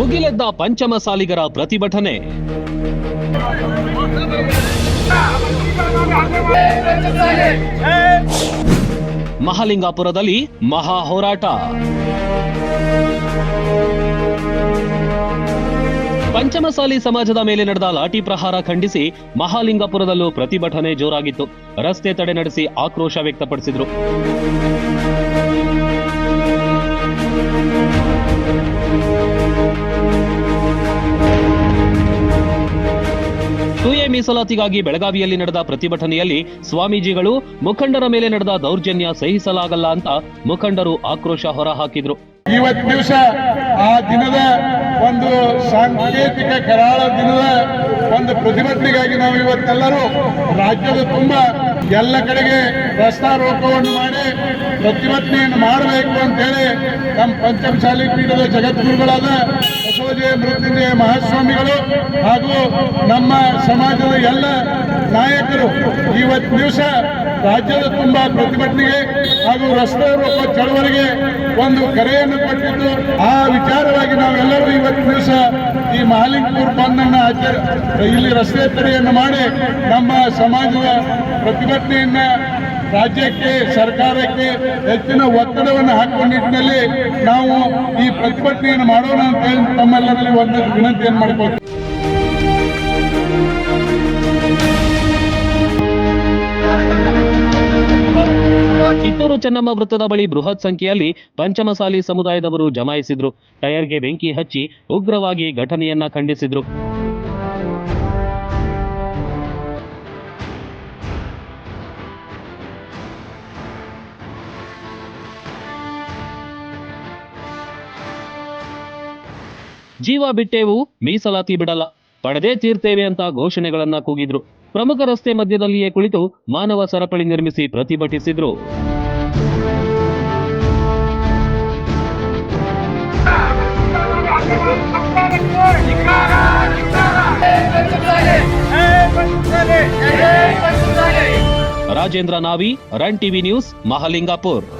ಭುಗಿಲೆದ್ದ ಪಂಚಮಸಾಲಿಗರ ಪ್ರತಿಭಟನೆ. ಮಹಾಲಿಂಗಾಪುರದಲ್ಲಿ ಮಹಾ ಹೋರಾಟ. ಪಂಚಮಸಾಲಿ ಸಮಾಜದ ಮೇಲೆ ನಡೆದ ಲಾಠಿ ಪ್ರಹಾರ ಖಂಡಿಸಿ ಮಹಾಲಿಂಗಾಪುರದಲ್ಲೂ ಪ್ರತಿಭಟನೆ ಜೋರಾಗಿತ್ತು. ರಸ್ತೆ ತಡೆ ನಡೆಸಿ ಆಕ್ರೋಶ ವ್ಯಕ್ತಪಡಿಸಿದ್ರು. ಮೀಸಲಾತಿಗಾಗಿ ಬೆಳಗಾವಿಯಲ್ಲಿ ನಡೆದ ಪ್ರತಿಭಟನೆಯಲ್ಲಿ ಸ್ವಾಮೀಜಿಗಳು ಮುಖಂಡರ ಮೇಲೆ ನಡೆದ ದೌರ್ಜನ್ಯ ಸಹಿಸಲಾಗಲ್ಲ ಅಂತ ಮುಖಂಡರು ಆಕ್ರೋಶ ಹೊರಹಾಕಿದ್ರು. ಇವತ್ತು ದಿವಸ ಆ ದಿನದ ಒಂದು ಸಾಂಕೇತಿಕ ಕರಾಳ ದಿನದ ಒಂದು ಪ್ರತಿಭಟನೆಗಾಗಿ ನಾವು ಇವತ್ತೆಲ್ಲರೂ ರಾಜ್ಯದ ತುಂಬ ಎಲ್ಲ ಕಡೆಗೆ ರಸ್ತಾರೋಪವನ್ನು ಮಾಡಿ ಪ್ರತಿಭಟನೆಯನ್ನು ಮಾಡಬೇಕು ಅಂತೇಳಿ ನಮ್ಮ ಪಂಚಮಸಾಲಿ ಪೀಠದ ಜಗದ್ಗುರುಗಳಾದ ಬಸವಜಯ ಮೃತ್ಯುಂಜಯ ಮಹಾಸ್ವಾಮಿಗಳು ಹಾಗೂ ನಮ್ಮ ಸಮಾಜದ ಎಲ್ಲ ನಾಯಕರು ಇವತ್ತು ದಿವಸ ರಾಜ್ಯದ ತುಂಬ ಪ್ರತಿಭಟನೆಗೆ ಹಾಗೂ ರಸ್ತೆ ರೂಪ ಚಳವಳಿಗೆ ಒಂದು ಕರೆಯನ್ನು ಕೊಟ್ಟಿದ್ದು, ಆ ವಿಚಾರವಾಗಿ ನಾವೆಲ್ಲರೂ ಇವತ್ತು ದಿವಸ ಈ ಮಹಾಲಿಂಗಪುರ್ ಬಂದನ್ನು ಆಚರ, ಇಲ್ಲಿ ರಸ್ತೆ ತಡೆಯನ್ನು ಮಾಡಿ ನಮ್ಮ ಸಮಾಜದ ಪ್ರತಿಭಟನೆಯನ್ನ ರಾಜ್ಯಕ್ಕೆ, ಸರ್ಕಾರಕ್ಕೆ ಹೆಚ್ಚಿನ ಒತ್ತಡವನ್ನು ಹಾಕುವ ನಿಟ್ಟಿನಲ್ಲಿ ನಾವು ಈ ಪ್ರತಿಭಟನೆಯನ್ನು ಮಾಡೋಣ ಅಂತ ಹೇಳಿ ತಮ್ಮೆಲ್ಲರಲ್ಲಿ ಒಂದು ವಿನಂತಿಯನ್ನು ಮಾಡಿಕೊಳ್ತೀವಿ ಕಿತ್ತೂರು ಚೆನ್ನಮ್ಮ ವೃತ್ತದ ಬಳಿ ಬೃಹತ್ ಸಂಖ್ಯೆಯಲ್ಲಿ ಪಂಚಮಸಾಲಿ ಸಮುದಾಯದವರು ಜಮಾಯಿಸಿದ್ರು. ಟೈರ್ಗೆ ಬೆಂಕಿ ಹಚ್ಚಿ ಉಗ್ರವಾಗಿ ಘಟನೆಯನ್ನ ಖಂಡಿಸಿದ್ರು. ಜೀವ ಬಿಟ್ಟೇವು ಮೀಸಲಾತಿ ಬಿಡಲ್ಲ. ಪಡೆದೇ ತೀರ್ತೇವೆ ಅಂತ ಘೋಷಣೆಗಳನ್ನ ಕೂಗಿದ್ರು. ಪ್ರಮುಖ ರಸ್ತೆ ಮಧ್ಯದಲ್ಲಿಯೇ ಕುಳಿತು ಮಾನವ ಸರಪಳಿ ನಿರ್ಮಿಸಿ ಪ್ರತಿಭಟಿಸಿದ್ರು. Rajendra Navi, Rann TV news, Mahalingapur.